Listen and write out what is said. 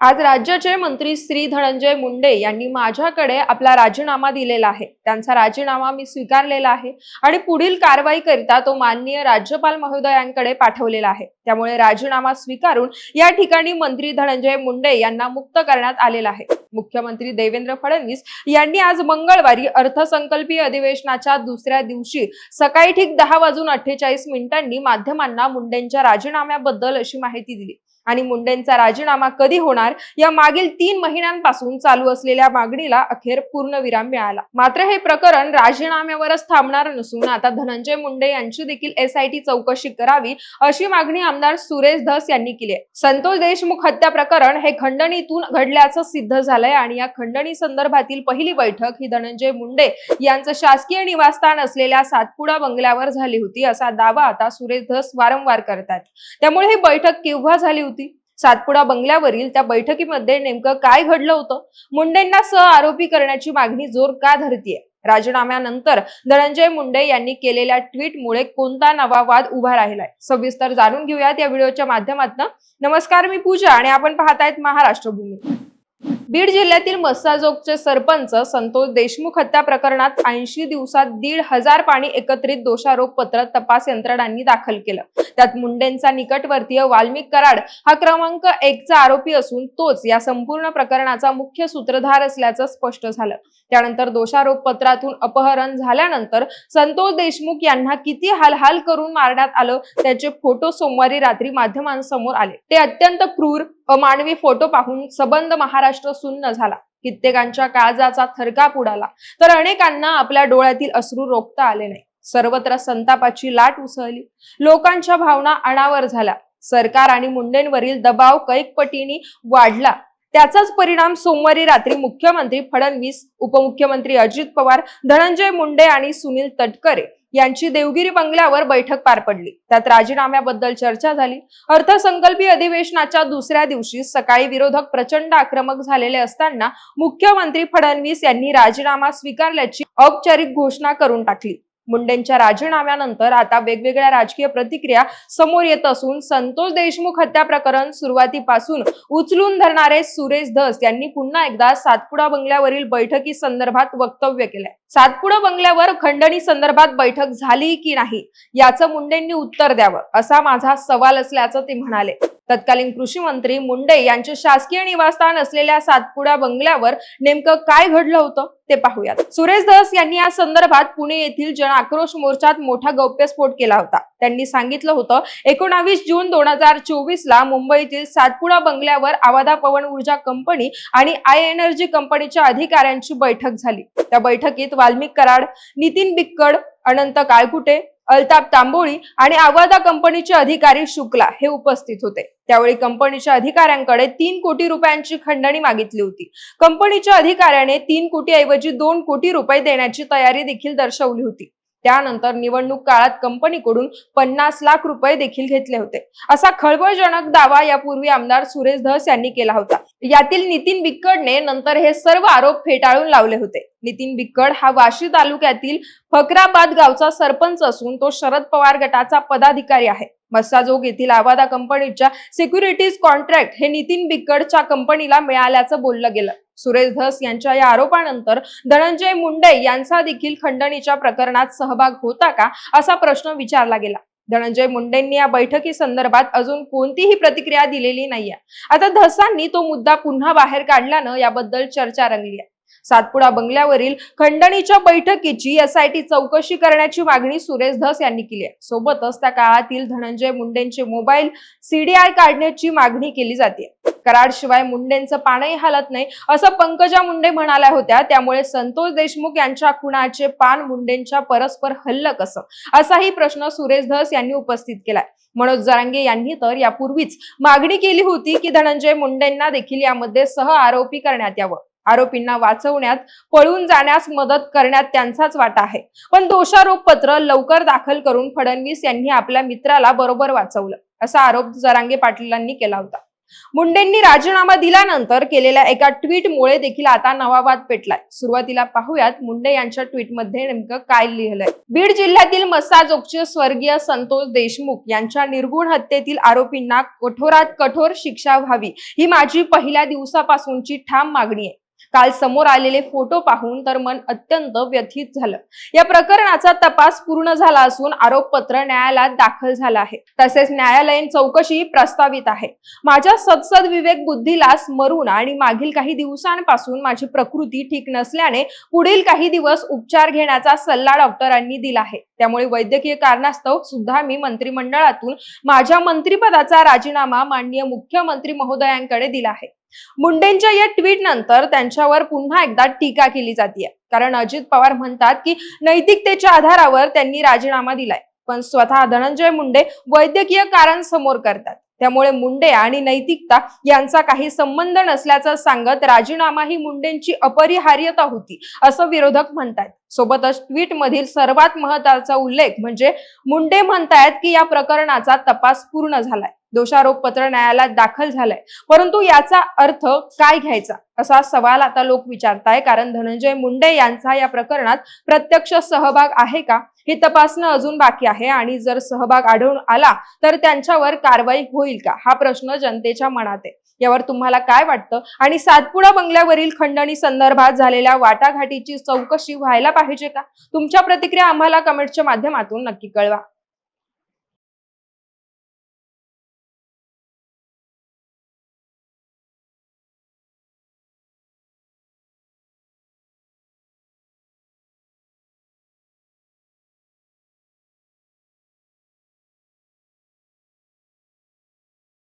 आज राज्याचे मंत्री श्री धनंजय मुंडे यांनी माझ्याकडे आपला राजीनामा दिलेला आहे. त्यांचा राजीनामा मी स्वीकारलेला आहे आणि पुढील कारवाई करिता तो माननीय राज्यपाल महोदयांकडे पाठवलेला आहे. त्यामुळे राजीनामा स्वीकारून या ठिकाणी मंत्री धनंजय मुंडे यांना मुक्त करण्यात आलेला आहे. मुख्यमंत्री देवेंद्र फडणवीस यांनी आज मंगळवारी अर्थसंकल्पीय अधिवेशनाच्या दुसऱ्या दिवशी सकाळी ठीक दहा वाजून अठ्ठेचाळीस मिनिटांनी माध्यमांना मुंडेंच्या राजीनाम्याबद्दल अशी माहिती दिली. आणि मुंडेंचा राजीनामा कधी होणार? या मागील तीन महिन्यांपासून चालू असलेल्या मागणीला अखेर पूर्णविराम मिळाला. मात्र हे प्रकरण राजीनाम्यावरच थांबणार नसून आता धनंजय मुंडे यांची देखील एसआयटी चौकशी करावी अशी मागणी आमदार सुरेश धस यांनी केली आहे. संतोष देशमुख हत्या प्रकरण हे खंडणीतून घडल्याचं सिद्ध झालंय आणि या खंडणी संदर्भातील पहिली बैठक ही धनंजय मुंडे यांचं शासकीय निवासस्थान असलेल्या सातपुडा बंगल्यावर झाली होती असा दावा आता सुरेश धस वारंवार करतात त्यामुळे ही बैठक केव्हा झाली होती? सातपुडा बंगल्यावरील त्या बैठकीमध्ये नेमकं काय घडलं होतं? मुंडेंना सह आरोपी करण्याची मागणी जोर का धरतीये? राजीनाम्यानंतर धनंजय मुंडे यांनी केलेल्या ट्विटमुळे कोणता नवा वाद उभा राहिलाय? सविस्तर जाणून घेऊयात या व्हिडिओच्या माध्यमातून. नमस्कार मी पूजा आणि आपण पाहतायत महाराष्ट्र भूमी बीड जिल्ह्यातील मस्साजोगचे सरपंच संतोष देशमुख हत्या प्रकरणात ऐंशी दिवसात दीड हजार पाणी एकत्रित दोषारोप पत्र तपास यंत्रणांनी दाखल केलं. त्यात मुंडेंचा निकटवर्तीय वाल्मिक कराड हा क्रमांक एकचा आरोपी असून तोच या संपूर्ण प्रकरणाचा मुख्य सूत्रधार असल्याचं स्पष्ट झालं. त्यानंतर दोषारोप पत्रातून अपहरण झाल्यानंतर संतोष देशमुख यांना किती हालहाल करून मारण्यात आलं त्याचे फोटो सोमवारी रात्री माध्यमांसमोर आले. ते अत्यंत क्रूर अमानवी फोटो पाहून सबंध महाराष्ट्र सुन्न झाला. कित्येकांच्या काळजाचा थरकाप उडाला. तर अनेकांना आपल्या डोळ्यातील अश्रू रोखता आले नाही. सर्वत्र संतापाची लाट उसळली. लोकांच्या भावना अनावर झाल्या. सरकार आणि मुंडेंवरील दबाव कैकपटीने वाढला. त्याचाच परिणाम सोमवारी रात्री मुख्यमंत्री फडणवीस उपमुख्यमंत्री अजित पवार धनंजय मुंडे आणि सुनील तटकरे यांची देवगिरी बंगल्यावर बैठक पार पडली. त्यात राजीनाम्याबद्दल चर्चा झाली. अर्थसंकल्पीय अधिवेशनाच्या दुसऱ्या दिवशी सकाळी विरोधक प्रचंड आक्रमक झालेले असताना मुख्यमंत्री फडणवीस यांनी राजीनामा स्वीकारल्याची औपचारिक घोषणा करून टाकली. मुंडेंच्या राजीनाम्यानंतर आता वेगवेगळ्या राजकीय प्रतिक्रिया समोर येत असून संतोष देशमुख हत्या प्रकरण सुरुवातीपासून उचलून धरणारे सुरेश धस यांनी पुन्हा एकदा सातपुडा बंगल्यावरील बैठकी संदर्भात वक्तव्य केलंय. सातपुडा बंगल्यावर खंडणी संदर्भात बैठक झाली की नाही? याचं मुंडेंनी उत्तर द्यावं असा माझा सवाल असल्याचं ते म्हणाले. तत्कालीन कृषी मंत्री मुंडे यांचे शासकीय निवासस्थान असलेल्या सातपुडा बंगल्यावर नेमकं काय घडलं होतं ते पाहूयात. सुरेश धस यांनी या संदर्भात पुणे येथील जन आक्रोश मोर्चात मोठा गौप्यस्फोट केला होता. त्यांनी सांगितलं होतं एकोणावीस जून दोन हजार चोवीस ला मुंबईतील सातपुडा बंगल्यावर आवादा पवन ऊर्जा कंपनी आणि आय एनर्जी कंपनीच्या अधिकाऱ्यांची बैठक झाली. त्या बैठकीत वाल्मिक कराड नितीन बिक्कड अनंत काळकुटे अल्ताप तांबोळी आणि आवादा कंपनीचे अधिकारी शुक्ला हे उपस्थित होते. त्यावेळी कंपनीच्या अधिकाऱ्यांकडे तीन कोटी रुपयांची खंडणी मागितली होती. कंपनीच्या अधिकाऱ्याने तीन कोटी ऐवजी दोन कोटी रुपये देण्याची तयारी देखील दर्शवली होती. त्यानंतर निवडणूक काळात कंपनीकडून पन्नास लाख रुपये देखील घेतले होते. असा खळबळजनक दावा यापूर्वी आमदार सुरेश धस यांनी केला होता. यातील नितीन बिक्कडने नंतर हे सर्व आरोप फेटाळून लावले होते. नितीन बिक्कड हा वाशी तालुक्यातील फकराबाद गावचा सरपंच असून तो शरद पवार गटाचा पदाधिकारी आहे. मस्साजोग येथील आवादा कंपनीच्या सिक्युरिटीज कॉन्ट्रॅक्ट हे नितीन बिक्कडच्या कंपनीला मिळाल्याचं बोललं गेलं. सुरेश धस यांच्या या आरोपानंतर धनंजय मुंडे यांचा देखील खंडणीच्या प्रकरणात सहभाग होता का असा प्रश्न विचारला गेला. धनंजय मुंडेंनी या बैठकी संदर्भात अजून कोणतीही प्रतिक्रिया दिलेली नाहीये. आता धसांनी तो मुद्दा पुन्हा बाहेर काढल्यानं याबद्दल चर्चा रंगली आहे. सातपुडा बंगल्यावरील खंडणीच्या बैठकीची एसआयटी चौकशी करण्याची मागणी सुरेश धस यांनी केली आहे. सोबतच त्या काळातील धनंजय मुंडेंचे मोबाईल सीडीआय काढण्याची मागणी केली जाते. कराड शिवाय मुंडेंचं पानही हालत नाही असं पंकजा मुंडे म्हणाल्या होत्या. त्यामुळे संतोष देशमुख यांच्या खुणाचे पान मुंडेंच्या परस्पर हल्ल कसं? असाही प्रश्न सुरेश धस यांनी उपस्थित केलाय. मनोज जरांगे यांनी तर यापूर्वीच मागणी केली होती की धनंजय मुंडेंना देखील यामध्ये सह आरोपी करण्यात यावं. आरोपींना वाचवण्यात पळून जाण्यास मदत करण्यात त्यांचाच वाटा आहे. पण दोषारोप पत्र लवकर दाखल करून फडणवीस यांनी आपल्या मित्राला बरोबर वाचवलं असा आरोप जरांगे पाटीलांनी केला होता. मुंडेंनी राजीनामा दिल्यानंतर केलेल्या एका ट्विटमुळे देखील आता नवा वाद पेटलाय. सुरुवातीला पाहूयात मुंडे यांच्या ट्विटमध्ये नेमकं काय लिहिलंय. बीड जिल्ह्यातील मसाजोगचे स्वर्गीय संतोष देशमुख यांच्या निर्गुण हत्येतील आरोपींना कठोरात कठोर शिक्षा व्हावी ही माझी पहिल्या दिवसापासूनची ठाम मागणी आहे. काल समोर आलेले फोटो पाहून तर मन अत्यंत व्यथित झालं. या प्रकरणाचा तपास पूर्ण झाला असून आरोपपत्र न्यायालयात दाखल झालं आहे. तसेच न्यायालयीन चौकशी प्रस्तावित आहे. माझ्या सदसद विवेक बुद्धीला स्मरून आणि मागील काही दिवसांपासून माझी प्रकृती ठीक नसल्याने पुढील काही दिवस उपचार घेण्याचा सल्ला डॉक्टरांनी दिला आहे. त्यामुळे वैद्यकीय कारणास्तव सुद्धा मी मंत्रिमंडळातून माझ्या मंत्रिपदाचा राजीनामा माननीय मुख्यमंत्री महोदयांकडे दिला आहे. मुंडेंच्या या ट्विट नंतर त्यांच्यावर पुन्हा एकदा टीका केली जाते कारण अजित पवार म्हणतात की नैतिकतेच्या आधारावर त्यांनी राजीनामा दिलाय. पण स्वतः धनंजय मुंडे वैद्यकीय कारण समोर करतात. त्यामुळे मुंडे आणि नैतिकता यांचा काही संबंध नसल्याचं सांगत राजीनामा ही मुंडेंची अपरिहार्यता होती असं विरोधक म्हणतात सोबतच ट्विट मधील सर्वात महत्त्वाचा उल्लेख म्हणजे मुंडे म्हणतायत की या प्रकरणाचा तपास पूर्ण झालाय. दोषारोप पत्र न्यायालयात दाखल झालंय. परंतु याचा अर्थ काय घ्यायचा? असा सवाल आता लोक विचारताय. कारण धनंजय मुंडे यांचा या प्रकरणात प्रत्यक्ष सहभाग आहे का? हे तपासणं अजून बाकी आहे आणि जर सहभाग आढळून आला तर त्यांच्यावर कारवाई होईल का? हा प्रश्न जनतेच्या मनात आहे. यावर तुम्हाला काय वाटतं? आणि सातपुडा बंगल्यावरील खंडणी संदर्भात झालेल्या वाटाघाटीची चौकशी व्हायला पाहिजे का? तुमच्या प्रतिक्रिया आम्हाला कमेंटच्या माध्यमातून नक्की कळवा.